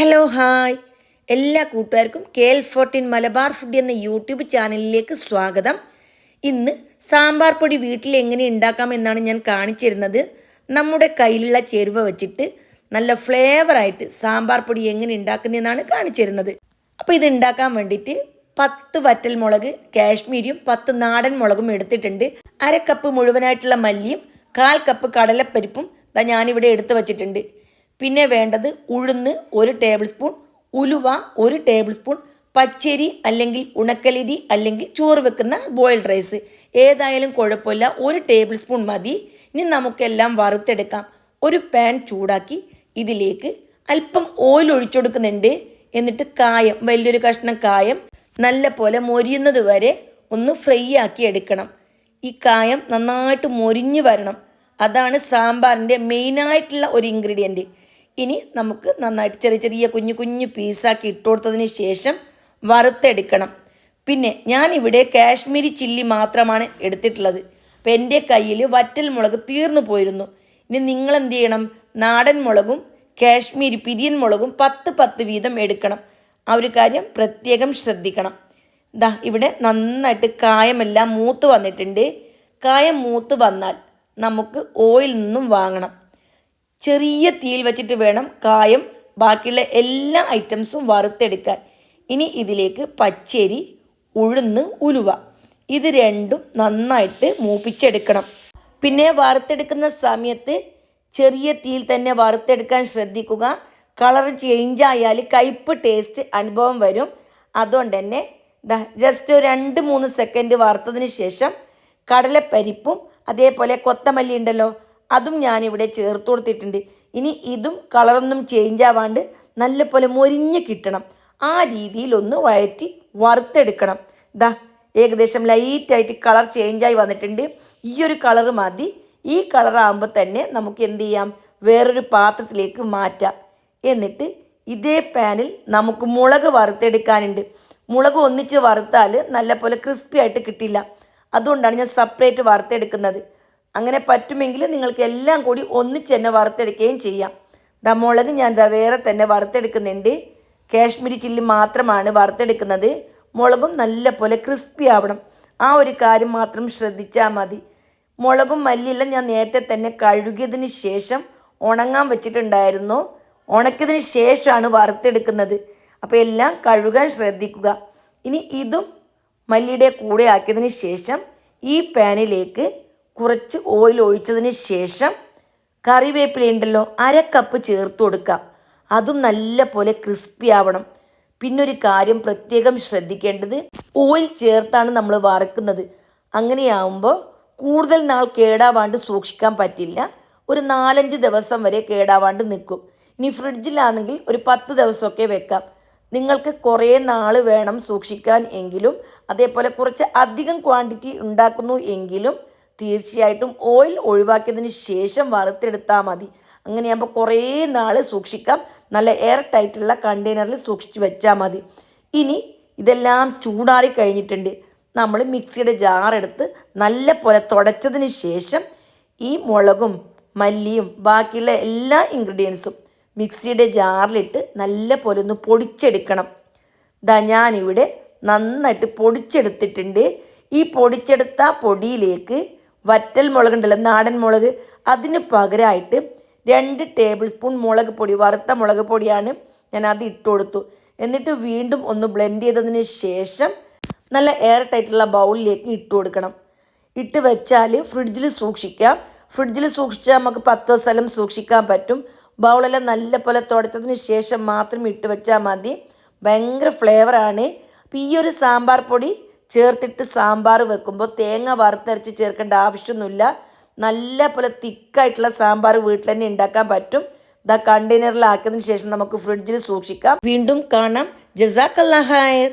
Hello hi എല്ലാ കൂട്ടുകാർക്കും K L fourteen Malabar food എന്ന യൂട്യൂബ് ചാനലിലേക്ക് സ്വാഗതം. ഇന്ന് സാമ്പാർ പൊടി വീട്ടിൽ എങ്ങനെ ഉണ്ടാക്കാം എന്നാണ് ഞാൻ കാണിച്ചിരുന്നത്. നമ്മുടെ കയ്യിലുള്ള ചേരുവ വെച്ചിട്ട് നല്ല ഫ്ലേവറായിട്ട് സാമ്പാർ പൊടി എങ്ങനെ ഉണ്ടാക്കുന്നതെന്നാണ് കാണിച്ചിരുന്നത്. അപ്പോൾ ഇത് ഉണ്ടാക്കാൻ വേണ്ടിയിട്ട് പത്ത് വറ്റൽ മുളക് കാശ്മീരിയും പത്ത് നാടൻ മുളകും എടുത്തിട്ടുണ്ട്. അര കപ്പ് മുഴുവനായിട്ടുള്ള മല്ലിയും കാൽ കപ്പ് കടലപ്പരിപ്പും ദാ ഞാനിവിടെ എടുത്ത് വച്ചിട്ടുണ്ട്. പിന്നെ വേണ്ടത് ഉഴുന്ന് ഒരു ടേബിൾ സ്പൂൺ ഉലുവ ഒരു ടേബിൾ സ്പൂൺ പച്ചരി അല്ലെങ്കിൽ ഉണക്കലരി അല്ലെങ്കിൽ ചോറ് വെക്കുന്ന ബോയിൽഡ് റൈസ് ഏതായാലും കുഴപ്പമില്ല ഒരു ടേബിൾ സ്പൂൺ മതി. ഇനി നമുക്കെല്ലാം വറുത്തെടുക്കാം. ഒരു പാൻ ചൂടാക്കി ഇതിലേക്ക് അല്പം ഓയിൽ ഒഴിച്ചെടുക്കുന്നുണ്ട്. എന്നിട്ട് കായം വലിയൊരു കഷ്ണം കായം നല്ല പോലെ മൊരിയുന്നത് വരെ ഒന്ന് ഫ്രൈ ആക്കി എടുക്കണം. ഈ കായം നന്നായിട്ട് മൊരിഞ്ഞു വരണം. അതാണ് സാമ്പാറിന്റെ മെയിനായിട്ടുള്ള ഒരു ഇൻഗ്രീഡിയന്റ് ഇനി നമുക്ക് നന്നായിട്ട് ചെറിയ ചെറിയ കുഞ്ഞു കുഞ്ഞു പീസാക്കി ഇട്ട് കൊടുത്തതിന് ശേഷം വറുത്തെടുക്കണം. പിന്നെ ഞാൻ ഇവിടെ കാശ്മീരി ചില്ലി മാത്രമാണ് എടുത്തിട്ടുള്ളത്. അപ്പോൾ എന്റെ കയ്യിൽ വറ്റൽ മുളക് തീർന്നു പോയിരുന്നു. ഇനി നിങ്ങൾ എന്ത് ചെയ്യണം? നാടൻ മുളകും കാശ്മീരി പിരിയൻ മുളകും പത്ത് പത്ത് വീതം എടുക്കണം. ആ ഒരു കാര്യം പ്രത്യേകം ശ്രദ്ധിക്കണം. ദാ ഇവിടെ നന്നായിട്ട് കായമെല്ലാം മൂത്ത് വന്നിട്ടുണ്ട്. കായം മൂത്ത് വന്നാൽ നമുക്ക് ഓയിൽ നിന്നും വാങ്ങണം. ചെറിയ തീയിൽ വെച്ചിട്ട് വേണം കായം ബാക്കിയുള്ള എല്ലാ ഐറ്റംസും വറുത്തെടുക്കാൻ. ഇനി ഇതിലേക്ക് പച്ചരി ഉഴുന്ന് ഉലുവ. ഇത് രണ്ടും നന്നായിട്ട് മൂപ്പിച്ചെടുക്കണം. പിന്നെ വറുത്തെടുക്കുന്ന സമയത്ത് ചെറിയ തീയിൽ തന്നെ വറുത്തെടുക്കാൻ ശ്രദ്ധിക്കുക. കളർ ചേഞ്ച് ആയാൽ കയ്പ്പ് ടേസ്റ്റ് അനുഭവം വരും. അതുകൊണ്ട് തന്നെ ജസ്റ്റ് രണ്ട് മൂന്ന് സെക്കൻഡ് വറുത്തതിന് ശേഷം കടലപ്പരിപ്പും അതേപോലെ കൊത്തമല്ലി ഉണ്ടല്ലോ അതും ഞാനിവിടെ ചേർത്ത് കൊടുത്തിട്ടുണ്ട്. ഇനി ഇതും കളറൊന്നും ചേഞ്ച് ആവാണ്ട് നല്ലപോലെ മൊരിഞ്ഞ് കിട്ടണം. ആ രീതിയിലൊന്ന് വഴറ്റി വറുത്തെടുക്കണം. ദാ ഏകദേശം ലൈറ്റായിട്ട് കളർ ചേഞ്ചായി വന്നിട്ടുണ്ട്. ഈ ഒരു കളർ മതി. ഈ കളറാകുമ്പോൾ തന്നെ നമുക്ക് എന്ത് ചെയ്യാം? വേറൊരു പാത്രത്തിലേക്ക് മാറ്റാം. എന്നിട്ട് ഇതേ പാനിൽ നമുക്ക് മുളക് വറുത്തെടുക്കാനുണ്ട്. മുളക് ഒന്നിച്ച് വറുത്താൽ നല്ലപോലെ ക്രിസ്പി ആയിട്ട് കിട്ടില്ല. അതുകൊണ്ടാണ് ഞാൻ സെപ്പറേറ്റ് വറുത്തെടുക്കുന്നത്. അങ്ങനെ പറ്റുമെങ്കിൽ നിങ്ങൾക്ക് എല്ലാം കൂടി ഒന്നിച്ച് തന്നെ വറുത്തെടുക്കുകയും ചെയ്യാം. ദാ മുളക് ഞാൻ വേറെ തന്നെ വറുത്തെടുക്കുന്നുണ്ട്. കാശ്മീരി ചില്ലി മാത്രമാണ് വറുത്തെടുക്കുന്നത്. മുളകും നല്ല പോലെ ക്രിസ്പി ആവണം. ആ ഒരു കാര്യം മാത്രം ശ്രദ്ധിച്ചാൽ മതി. മുളകും മല്ലിയെല്ലാം ഞാൻ നേരത്തെ തന്നെ കഴുകിയതിന് ശേഷം ഉണങ്ങാൻ വെച്ചിട്ടുണ്ടായിരുന്നു. ഉണക്കിയതിന് ശേഷമാണ് വറുത്തെടുക്കുന്നത്. അപ്പോൾ എല്ലാം കഴുകാൻ ശ്രദ്ധിക്കുക. ഇനി ഇതും മല്ലിയുടെ കൂടെ ആക്കിയതിന് ശേഷം ഈ പാനിലേക്ക് കുറച്ച് ഓയിൽ ഒഴിച്ചതിന് ശേഷം കറിവേപ്പില ഉണ്ടല്ലോ അര കപ്പ് ചേർത്ത് കൊടുക്കാം അതും നല്ല പോലെ ക്രിസ്പി ആവണം. പിന്നൊരു കാര്യം പ്രത്യേകം ശ്രദ്ധിക്കേണ്ടത് ഓയിൽ ചേർത്താണ് നമ്മൾ വറുക്കുന്നത്. അങ്ങനെയാവുമ്പോൾ കൂടുതൽ നാൾ കേടാവാണ്ട് സൂക്ഷിക്കാൻ പറ്റില്ല. ഒരു നാലഞ്ച് ദിവസം വരെ കേടാവാണ്ട് നിൽക്കും. ഇനി ഫ്രിഡ്ജിലാണെങ്കിൽ ഒരു പത്ത് ദിവസമൊക്കെ വെക്കാം. നിങ്ങൾക്ക് കുറേ നാൾ വേണം സൂക്ഷിക്കാൻ എങ്കിലും അതേപോലെ കുറച്ച് അധികം ക്വാണ്ടിറ്റി ഉണ്ടാക്കുന്നു എങ്കിലും തീർച്ചയായിട്ടും ഓയിൽ ഒഴിവാക്കിയതിന് ശേഷം വറുത്തെടുത്താൽ മതി. അങ്ങനെയാകുമ്പോൾ കുറേ നാൾ സൂക്ഷിക്കാം. നല്ല എയർ ടൈറ്റുള്ള കണ്ടെയ്നറിൽ സൂക്ഷിച്ച് വെച്ചാൽ മതി. ഇനി ഇതെല്ലാം ചൂടാറി കഴിഞ്ഞിട്ടുണ്ട്. നമ്മൾ മിക്സിയുടെ ജാറെടുത്ത് നല്ല പോലെ തുടച്ചതിന് ശേഷം ഈ മുളകും മല്ലിയും ബാക്കിയുള്ള എല്ലാ ഇൻഗ്രീഡിയൻസും മിക്സിയുടെ ജാറിലിട്ട് നല്ല പോലെ ഒന്ന് പൊടിച്ചെടുക്കണം. ദാ ഞാനിവിടെ നന്നായിട്ട് പൊടിച്ചെടുത്തിട്ടുണ്ട്. ഈ പൊടിച്ചെടുത്ത പൊടിയിലേക്ക് വറ്റൽ മുളകുണ്ടല്ലോ നാടൻ മുളക്. അതിന് പകരമായിട്ട് രണ്ട് ടേബിൾ സ്പൂൺ മുളക് പൊടി വറുത്ത മുളക് പൊടിയാണ് ഞാൻ അത് ഇട്ട് കൊടുത്തു. എന്നിട്ട് വീണ്ടും ഒന്ന് ബ്ലെൻഡ് ചെയ്തതിന് ശേഷം നല്ല എയർ ടൈറ്റുള്ള ബൗളിലേക്ക് ഇട്ട് കൊടുക്കണം. ഇട്ട് വെച്ചാൽ ഫ്രിഡ്ജിൽ സൂക്ഷിക്കാം. ഫ്രിഡ്ജിൽ സൂക്ഷിച്ചാൽ നമുക്ക് പത്തോ സ്ഥലം സൂക്ഷിക്കാൻ പറ്റും. ബൗളെല്ലാം നല്ല പോലെ തുടച്ചതിന് ശേഷം മാത്രം ഇട്ട് വെച്ചാൽ മതി. ഭയങ്കര ഫ്ലേവറാണ് അപ്പോൾ ഈ ഒരു സാമ്പാർ പൊടി ചേർത്തിട്ട് സാമ്പാർ വെക്കുമ്പോൾ തേങ്ങ വറുത്തരച്ച് ചേർക്കേണ്ട ആവശ്യമൊന്നുമില്ല. നല്ല പോലെ തിക്കായിട്ടുള്ള സാമ്പാർ വീട്ടിൽ തന്നെ ഉണ്ടാക്കാൻ പറ്റും. ദ കണ്ടെയ്നറിലാക്കിയതിന് ശേഷം നമുക്ക് ഫ്രിഡ്ജിൽ സൂക്ഷിക്കാം. വീണ്ടും കാണാം. ജസാക്കല്ലാ ഹായർ